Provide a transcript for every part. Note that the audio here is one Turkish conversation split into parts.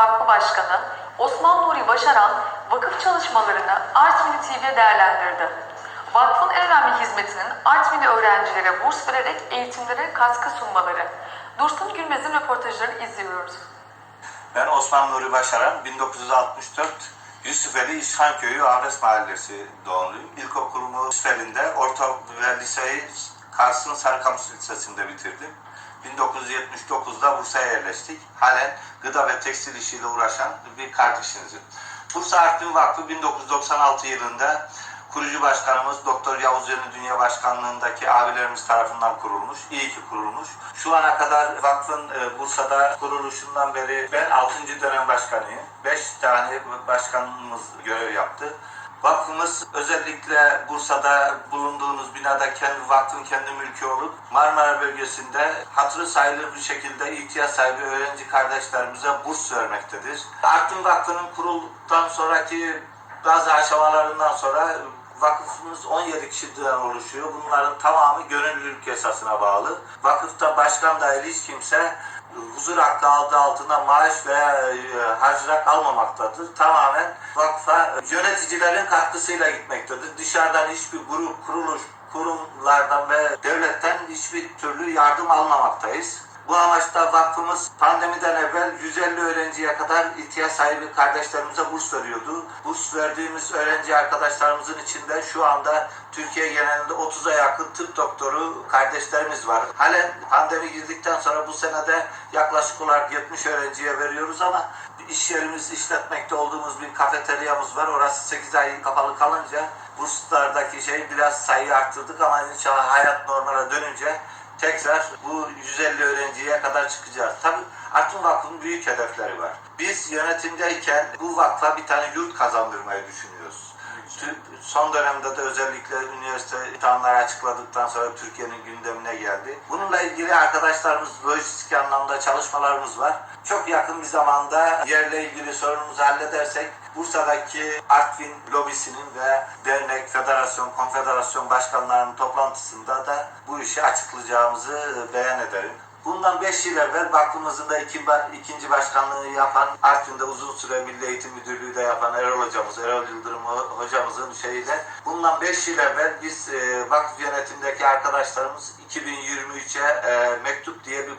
Vakfı Başkanı Osman Nuri Başaran vakıf çalışmalarını Artvin TV'ye değerlendirdi. Vakfın en önemli hizmetinin Artvinli öğrencilere burs vererek eğitimlere katkı sunmaları. Dursun Gülmez'in röportajlarını izliyoruz. Ben Osman Nuri Başaran, 1964 Yusufeli İşhan Köyü Avres Mahallesi doğumluyum. İlkokulumu Yusufeli'nde, orta ve liseyi Kars'ın Sarıkamış Lisesi'nde bitirdim. 1979'da Bursa'ya yerleştik. Halen gıda ve tekstil işiyle uğraşan bir kardeşinizim. Bursa Artvin Vakfı 1996 yılında kurucu başkanımız Doktor Yavuz Yeni Dünya Başkanlığındaki abilerimiz tarafından kurulmuş. İyi ki kurulmuş. Şu ana kadar vakfın e, Bursa'da kuruluşundan beri ben 6. dönem başkanıyım. 5 tane başkanımız görev yaptı. Vakfımız özellikle Bursa'da bulunduğunuz binada kendi vakfın kendi mülkü olup Marmara bölgesinde hatırı sayılır bir şekilde ihtiyaç sahibi öğrenci kardeşlerimize burs vermektedir. Artvin Vakfı'nın kurulduktan sonraki bazı aşamalarından sonra vakıfımız 17 kişiden oluşuyor. Bunların tamamı gönüllülük esasına bağlı. Vakıfta başkan dahil hiç kimse huzur hakkı adı altında maaş veya e, harcırah almamaktadır. Tamamen vakfa yöneticilerin katkısıyla gitmektedir. Dışarıdan hiçbir grup, kuruluş, kurumlardan ve devletten hiçbir türlü yardım almamaktayız. Bu amaçla vakfımız pandemiden evvel 150 öğrenciye kadar ihtiyaç sahibi kardeşlerimize burs veriyordu. Burs verdiğimiz öğrenci arkadaşlarımızın içinde şu anda Türkiye genelinde 30'a yakın tıp doktoru kardeşlerimiz var. Halen pandemi girdikten sonra bu senede yaklaşık olarak 70 öğrenciye veriyoruz ama iş yerimiz işletmekte olduğumuz bir kafeteryamız var. Orası 8 ay kapalı kalınca burslardaki şey biraz sayıyı arttırdık ama inşallah hayat normale dönünce tekrar bu 150 öğrenciye kadar çıkacağız. Tabii Artvin Vakfı'nın büyük hedefleri var. Biz yönetimdeyken bu vakfa bir tane yurt kazandırmayı düşünüyoruz. Son dönemde de özellikle üniversite imtihanları açıkladıktan sonra Türkiye'nin gündemine geldi. Bununla ilgili arkadaşlarımız lojistik anlamda çalışmalarımız var. Çok yakın bir zamanda yerle ilgili sorunumuzu halledersek Bursa'daki Artvin lobisinin ve dernek, federasyon, konfederasyon başkanlarının toplantısında da bu işi açıklayacağımızı beyan ederim. Bundan 5 yıl evvel vakfımızın da iki, ikinci başkanlığı yapan, Artvin'de uzun süre Milli Eğitim Müdürlüğü de yapan Erol hocamız, Erol Yıldırım ho- hocamızın şeyiyle bundan 5 yıl evvel biz e, vakıf yönetimindeki arkadaşlarımız 2023'e e, mektup diye bir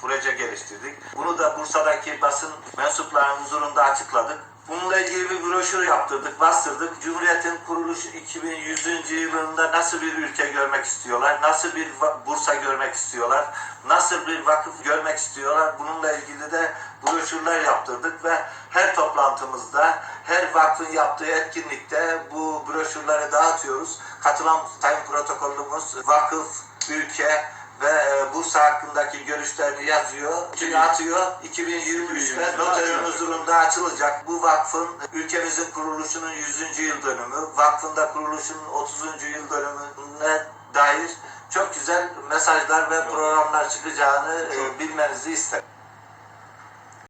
proje geliştirdik. Bunu da Bursa'daki basın mensuplarının huzurunda açıkladık. Bununla ilgili bir broşür yaptırdık, bastırdık. Cumhuriyet'in kuruluş 2100. yılında nasıl bir ülke görmek istiyorlar, nasıl bir Bursa görmek istiyorlar, nasıl bir vakıf görmek istiyorlar. Bununla ilgili de broşürler yaptırdık ve her toplantımızda, her vakfın yaptığı etkinlikte bu broşürleri dağıtıyoruz. Katılan sayın protokolümüz vakıf, ülke, Bursa hakkındaki görüşlerini yazıyor, içine atıyor. 2023'te noterın huzurunda açılacak. Bu vakfın ülkemizin kuruluşunun 100. yıl dönümü, vakfın da kuruluşunun 30. yıl dönümüne dair çok güzel mesajlar ve programlar çıkacağını e, bilmenizi isterim.